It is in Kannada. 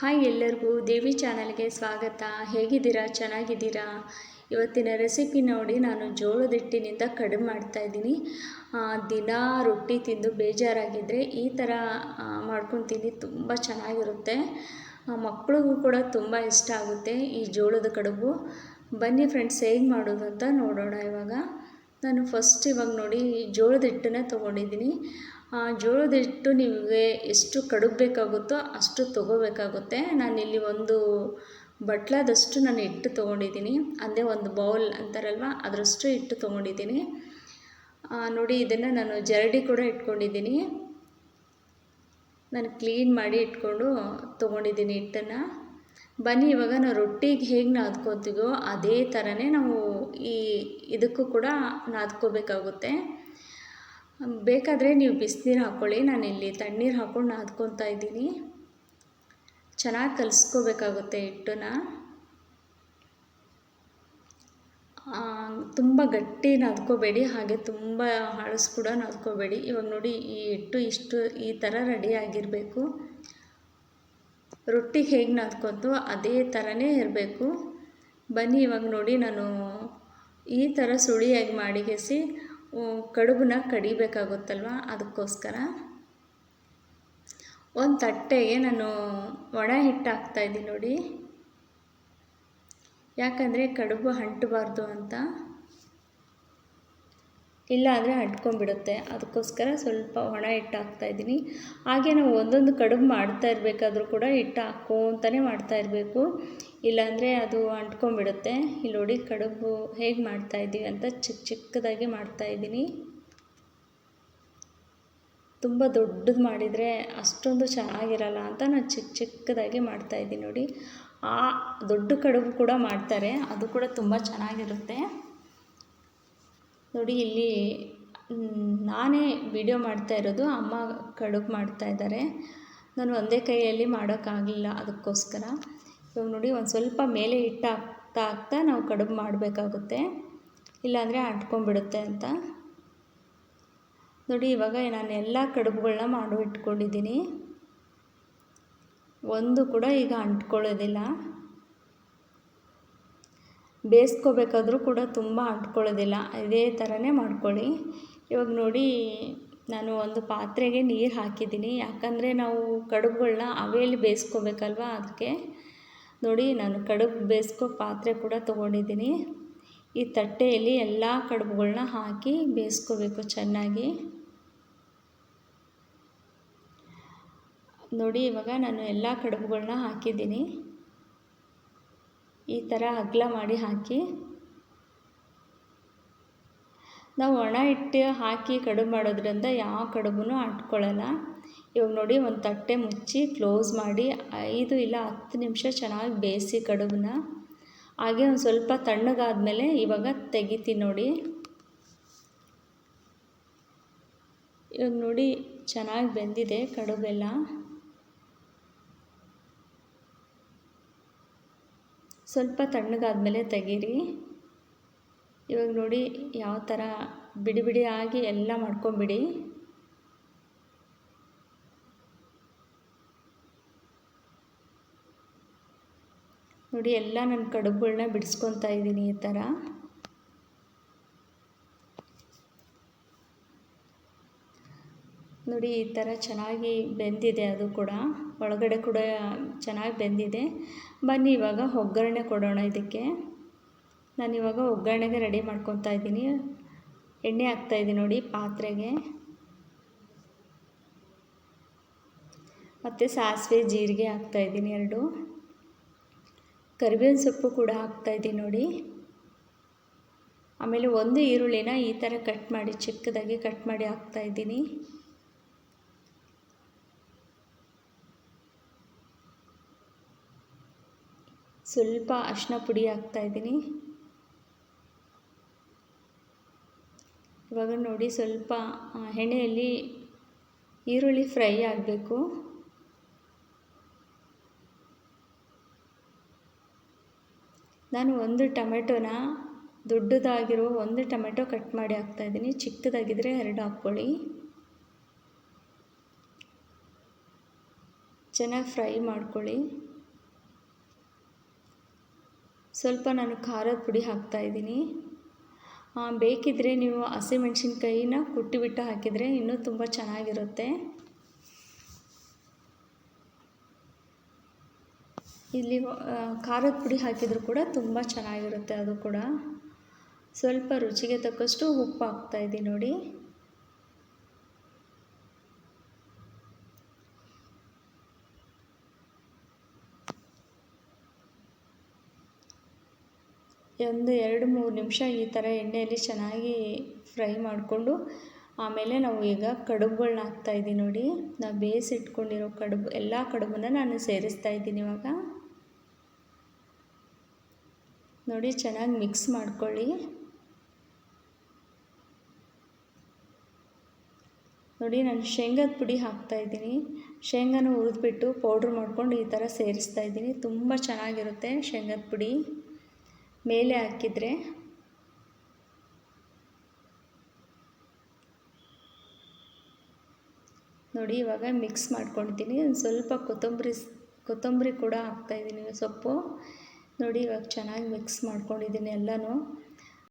ಹಾಯ್ ಎಲ್ಲರಿಗೂ ದೇವಿ ಚಾನಲ್ಗೆ ಸ್ವಾಗತ. ಹೇಗಿದ್ದೀರಾ? ಚೆನ್ನಾಗಿದ್ದೀರಾ? ಇವತ್ತಿನ ರೆಸಿಪಿ ನೋಡಿ ನಾನು ಜೋಳದ ಹಿಟ್ಟಿನಿಂದ ಕಡುಬು ಮಾಡ್ತಾಯಿದ್ದೀನಿ ದಿನ ರೊಟ್ಟಿ ತಿಂದು ಬೇಜಾರಾಗಿದ್ದರೆ ಈ ಥರ ಮಾಡ್ಕೊತೀನಿ ತುಂಬ ಚೆನ್ನಾಗಿರುತ್ತೆ. ಮಕ್ಕಳಿಗೂ ಕೂಡ ತುಂಬ ಇಷ್ಟ ಆಗುತ್ತೆ ಈ ಜೋಳದ ಕಡುಬು. ಬನ್ನಿ ಫ್ರೆಂಡ್ಸ್, ಹೇಗೆ ಮಾಡೋದು ಅಂತ ನೋಡೋಣ ಇವಾಗ. ನಾನು ಫಸ್ಟ್ ಇವಾಗ ನೋಡಿ ಜೋಳದ ಹಿಟ್ಟನ್ನ ತೊಗೊಂಡಿದ್ದೀನಿ. ಜೋಳದ ಹಿಟ್ಟು ನಿಮಗೆ ಎಷ್ಟು ಕಡುಬು ಬೇಕಾಗುತ್ತೋ ಅಷ್ಟು ತೊಗೋಬೇಕಾಗುತ್ತೆ. ನಾನಿಲ್ಲಿ ಒಂದು ಬಟ್ಲಾದಷ್ಟು ನಾನು ಹಿಟ್ಟು ತೊಗೊಂಡಿದ್ದೀನಿ. ಅಂದರೆ ಒಂದು ಬೌಲ್ ಅಂತಾರಲ್ವ, ಅದರಷ್ಟು ಹಿಟ್ಟು ತೊಗೊಂಡಿದ್ದೀನಿ. ನೋಡಿ, ಇದನ್ನು ನಾನು ಜರಡಿ ಕೂಡ ಇಟ್ಕೊಂಡಿದ್ದೀನಿ. ನಾನು ಕ್ಲೀನ್ ಮಾಡಿ ಇಟ್ಕೊಂಡು ತೊಗೊಂಡಿದ್ದೀನಿ ಹಿಟ್ಟನ್ನು. ಬನ್ನಿ, ಇವಾಗ ನಾವು ರೊಟ್ಟಿಗೆ ಹೇಗೆ ನಾದ್ಕೋತೀವೋ ಅದೇ ಥರನೇ ನಾವು ಈ ಇದಕ್ಕೂ ಕೂಡ ನಾದ್ಕೋಬೇಕಾಗುತ್ತೆ. ಬೇಕಾದರೆ ನೀವು ಬಿಸಿನೀರು ಹಾಕ್ಕೊಳ್ಳಿ ನಾನಿಲ್ಲಿ ತಣ್ಣೀರು ಹಾಕ್ಕೊಂಡು ನಾದ್ಕೊತಾ ಇದ್ದೀನಿ. ಚೆನ್ನಾಗಿ ಕಲಿಸ್ಕೋಬೇಕಾಗುತ್ತೆ ಹಿಟ್ಟನ್ನ. ತುಂಬ ಗಟ್ಟಿ ನಾದ್ಕೋಬೇಡಿ, ಹಾಗೆ ತುಂಬ ಹಳಸ್ ಕೂಡ ನಾದ್ಕೋಬೇಡಿ. ಇವಾಗ ನೋಡಿ, ಈ ಹಿಟ್ಟು ಇಷ್ಟು, ಈ ಥರ ರೆಡಿ ಆಗಿರಬೇಕು. ರೊಟ್ಟಿಗೆ ಹೇಗೆ ನಾದ್ಕೊತೋ ಅದೇ ಥರನೇ ಇರಬೇಕು. ಬನ್ನಿ, ಇವಾಗ ನೋಡಿ, ನಾನು ಈ ಥರ ಸುಳಿಯಾಗಿ ಮಾಡಿಗೆಸಿ ಕಡುಬನ್ನ ಕಡಿಬೇಕಾಗುತ್ತಲ್ವ? ಅದಕ್ಕೋಸ್ಕರ. ಒಂದು ತಟ್ಟೆಗೆ ನಾನು ಒಣ ಹಿಟ್ಟು ಹಾಕ್ತಾಯಿದ್ದೀನಿ ನೋಡಿ. ಯಾಕಂದರೆ ಕಡುಬು ಅಂಟಬಾರ್ದು ಅಂತ. ಇಲ್ಲ ಅಂದರೆ ಅಂಟ್ಕೊಂಡ್ಬಿಡುತ್ತೆ. ಅದಕ್ಕೋಸ್ಕರ ಸ್ವಲ್ಪ ಒಣ ಹಿಟ್ಟು ಹಾಕ್ತಾಯಿದ್ದೀನಿ ಹಾಗೆ ನಾವು ಒಂದೊಂದು ಕಡುಬು ಮಾಡ್ತಾ ಇರಬೇಕಾದ್ರೂ ಕೂಡ ಹಿಟ್ಟು ಹಾಕ್ಕೊತಾನೆ ಮಾಡ್ತಾ ಇರಬೇಕು. ಇಲ್ಲಾಂದರೆ ಅದು ಅಂಟ್ಕೊಂಡ್ಬಿಡುತ್ತೆ. ಇಲ್ಲಿ ನೋಡಿ ಕಡುಬು ಹೇಗೆ ಮಾಡ್ತಾಯಿದ್ದೀವಿ ಅಂತ ಚಿಕ್ಕ ಚಿಕ್ಕದಾಗಿ ಮಾಡ್ತಾಯಿದ್ದೀನಿ ತುಂಬ ದೊಡ್ಡದು ಮಾಡಿದರೆ ಅಷ್ಟೊಂದು ಚೆನ್ನಾಗಿರಲ್ಲ ಅಂತ ನಾನು ಚಿಕ್ಕ ಚಿಕ್ಕದಾಗಿ ಮಾಡ್ತಾಯಿದ್ದೀನಿ ನೋಡಿ. ಆ ದೊಡ್ಡ ಕಡುಬು ಕೂಡ ಮಾಡ್ತಾರೆ. ಅದು ಕೂಡ ತುಂಬ ಚೆನ್ನಾಗಿರುತ್ತೆ. ನೋಡಿ, ಇಲ್ಲಿ ನಾನೇ ವಿಡಿಯೋ ಮಾಡ್ತಾ ಇರೋದು, ಅಮ್ಮ ಕಡುಬು ಮಾಡ್ತಾ ಇದ್ದಾರೆ. ನಾನು ಒಂದೇ ಕೈಯಲ್ಲಿ ಮಾಡೋಕ್ಕಾಗಲಿಲ್ಲ ಅದಕ್ಕೋಸ್ಕರ. ಇವಾಗ ನೋಡಿ, ಒಂದು ಸ್ವಲ್ಪ ಮೇಲೆ ಇಟ್ಟಾಗ್ತಾ ಆಗ್ತಾ ನಾವು ಕಡುಬು ಮಾಡಬೇಕಾಗುತ್ತೆ. ಇಲ್ಲಾಂದರೆ ಅಂಟ್ಕೊಂಡ್ಬಿಡುತ್ತೆ ಅಂತ. ನೋಡಿ, ಇವಾಗ ನಾನು ಎಲ್ಲ ಕಡುಬುಗಳನ್ನ ಮಾಡಿ ಇಟ್ಕೊಂಡಿದ್ದೀನಿ ಒಂದು ಕೂಡ ಈಗ ಅಂಟ್ಕೊಳ್ಳೋದಿಲ್ಲ. ಬೇಯಿಸ್ಕೋಬೇಕಾದ್ರೂ ಕೂಡ ತುಂಬ ಅಂಟ್ಕೊಳ್ಳೋದಿಲ್ಲ. ಇದೇ ಥರನೇ ಮಾಡ್ಕೊಳ್ಳಿ. ಇವಾಗ ನೋಡಿ, ನಾನು ಒಂದು ಪಾತ್ರೆಗೆ ನೀರು ಹಾಕಿದ್ದೀನಿ. ಯಾಕಂದರೆ ನಾವು ಕಡುಬುಗಳನ್ನ ಅವೇಲಿ ಬೇಯಿಸ್ಕೋಬೇಕಲ್ವ ಅದಕ್ಕೆ. ನೋಡಿ, ನಾನು ಕಡುಬು ಬೇಯಿಸ್ಕೋ ಪಾತ್ರೆ ಕೂಡ ತೊಗೊಂಡಿದ್ದೀನಿ. ಈ ತಟ್ಟೆಯಲ್ಲಿ ಎಲ್ಲ ಕಡುಬುಗಳನ್ನ ಹಾಕಿ ಬೇಯಿಸ್ಕೋಬೇಕು ಚೆನ್ನಾಗಿ. ನೋಡಿ, ಇವಾಗ ನಾನು ಎಲ್ಲ ಕಡುಬುಗಳನ್ನ ಹಾಕಿದ್ದೀನಿ. ಈ ಥರ ಅಗಲ ಮಾಡಿ ಹಾಕಿ, ನಾವು ಒಣ ಹಿಟ್ಟು ಹಾಕಿ ಕಡುಬು ಮಾಡೋದ್ರಿಂದ ಯಾವ ಕಡುಬು ಅಂಟ್ಕೊಳ್ಳಲ್ಲ. ಇವಾಗ ನೋಡಿ ಒಂದು ತಟ್ಟೆ ಮುಚ್ಚಿ ಕ್ಲೋಸ್ ಮಾಡಿ ಐದು ಇಲ್ಲ ಹತ್ತು ನಿಮಿಷ ಚೆನ್ನಾಗಿ ಬೇಯಿಸಿ ಕಡುಬನ್ನ ಹಾಗೆ ಒಂದು ಸ್ವಲ್ಪ ತಣ್ಣಗಾದಮೇಲೆ ಇವಾಗ ತೆಗಿತೀನಿ ನೋಡಿ. ಇವಾಗ ನೋಡಿ ಚೆನ್ನಾಗಿ ಬೆಂದಿದೆ ಕಡುಬೆಲ್ಲ. ಸ್ವಲ್ಪ ತಣ್ಣಗಾದ್ಮೇಲೆ ತೆಗೀರಿ. ಇವಾಗ ನೋಡಿ ಯಾವ ಥರ ಬಿಡಿ ಬಿಡಿ ಆಗಿ ಎಲ್ಲ ಮಾಡ್ಕೊಂಬಿಡಿ. ನೋಡಿ ಎಲ್ಲ ನನ್ನ ಕಡುಬುಗಳನ್ನ ಬಿಡಿಸ್ಕೊತಾ ಇದ್ದೀನಿ ಈ ಥರ. ನೋಡಿ ಈ ಥರ ಚೆನ್ನಾಗಿ ಬೆಂದಿದೆ ಅದು ಕೂಡ. ಒಳಗಡೆ ಕೂಡ ಚೆನ್ನಾಗಿ ಬೆಂದಿದೆ. ಬನ್ನಿ ಇವಾಗ ಒಗ್ಗರಣೆ ಕೊಡೋಣ ಇದಕ್ಕೆ. ನಾನು ಇವಾಗ ಒಗ್ಗರಣೆಗೆ ರೆಡಿ ಮಾಡ್ಕೊತಾ ಇದ್ದೀನಿ. ಎಣ್ಣೆ ಹಾಕ್ತಾಯಿದ್ದೀನಿ ನೋಡಿ ಪಾತ್ರೆಗೆ. ಮತ್ತು ಸಾಸಿವೆ, ಜೀರಿಗೆ ಹಾಕ್ತಾಯಿದ್ದೀನಿ ಎರಡು. ಕರಿಬೇವಿನ ಸೊಪ್ಪು ಕೂಡ ಹಾಕ್ತಾಯಿದ್ದೀನಿ ನೋಡಿ. ಆಮೇಲೆ ಒಂದು ಈರುಳ್ಳಿನ ಈ ಥರ ಕಟ್ ಮಾಡಿ ಚಿಕ್ಕದಾಗಿ ಕಟ್ ಮಾಡಿ ಹಾಕ್ತಾಯಿದ್ದೀನಿ ಸ್ವಲ್ಪ ಅರಿಶಿನ ಪುಡಿ ಹಾಕ್ತಾಯಿದ್ದೀನಿ ಇವಾಗ ನೋಡಿ ಸ್ವಲ್ಪ ಎಣ್ಣೆಯಲ್ಲಿ ಈರುಳ್ಳಿ ಫ್ರೈ ಆಗಬೇಕು. ನಾನು ಒಂದು ಟೊಮೆಟೊನ ದೊಡ್ಡದಾಗಿರೋ ಒಂದು ಟೊಮೆಟೊ ಕಟ್ ಮಾಡಿ ಹಾಕ್ತಾಯಿದ್ದೀನಿ ಚಿಕ್ಕದಾಗಿದ್ದರೆ ಎರಡು ಹಾಕ್ಕೊಳ್ಳಿ. ಚೆನ್ನಾಗಿ ಫ್ರೈ ಮಾಡ್ಕೊಳ್ಳಿ. ಸ್ವಲ್ಪ ನಾನು ಖಾರದ ಪುಡಿ ಹಾಕ್ತಾಯಿದ್ದೀನಿ ಬೇಕಿದ್ದರೆ ನೀವು ಹಸಿಮೆಣ್ಸಿನ್ಕಾಯಿನ ಕುಟ್ಟಿಬಿಟ್ಟು ಹಾಕಿದರೆ ಇನ್ನೂ ತುಂಬ ಚೆನ್ನಾಗಿರುತ್ತೆ. ಇಲ್ಲಿ ಖಾರದ ಪುಡಿ ಹಾಕಿದರೂ ಕೂಡ ತುಂಬ ಚೆನ್ನಾಗಿರುತ್ತೆ ಅದು ಕೂಡ. ಸ್ವಲ್ಪ ರುಚಿಗೆ ತಕ್ಕಷ್ಟು ಉಪ್ಪು ಹಾಕ್ತಾಯಿದ್ದೀನಿ ನೋಡಿ. ಒಂದು ಎರಡು ಮೂರು ನಿಮಿಷ ಈ ಥರ ಎಣ್ಣೆಯಲ್ಲಿ ಚೆನ್ನಾಗಿ ಫ್ರೈ ಮಾಡಿಕೊಂಡು ಆಮೇಲೆ ನಾವು ಈಗ ಕಡುಬುಗಳ್ನ ಹಾಕ್ತಾಯಿದ್ದೀನಿ ನೋಡಿ. ನಾವು ಬೇಯಿಸಿಟ್ಕೊಂಡಿರೋ ಕಡುಬು, ಎಲ್ಲ ಕಡುಬನ್ನ ನಾನು ಸೇರಿಸ್ತಾ ಇದ್ದೀನಿ ಇವಾಗ. ನೋಡಿ, ಚೆನ್ನಾಗಿ ಮಿಕ್ಸ್ ಮಾಡ್ಕೊಳ್ಳಿ. ನೋಡಿ, ನಾನು ಶೇಂಗಾದ ಪುಡಿ ಹಾಕ್ತಾಯಿದ್ದೀನಿ ಶೇಂಗಾನ ಹುರಿದ್ಬಿಟ್ಟು ಪೌಡ್ರ್ ಮಾಡ್ಕೊಂಡು ಈ ಥರ ಸೇರಿಸ್ತಾ ಇದ್ದೀನಿ. ತುಂಬ ಚೆನ್ನಾಗಿರುತ್ತೆ ಶೇಂಗಾದ ಪುಡಿ. ಮೇಲೆ ಹಾಕಿದರೆ ನೋಡಿ ಇವಾಗ ಮಿಕ್ಸ್ ಮಾಡ್ಕೊಳ್ತೀನಿ. ಸ್ವಲ್ಪ ಕೊತ್ತಂಬರಿ ಕೊತ್ತಂಬರಿ ಕೂಡ ಹಾಕ್ತಾಯಿದ್ದೀನಿ ಸೊಪ್ಪು ನೋಡಿ ಇವಾಗ ಚೆನ್ನಾಗಿ ಮಿಕ್ಸ್ ಮಾಡ್ಕೊಂಡಿದ್ದೀನಿ ಎಲ್ಲನೂ.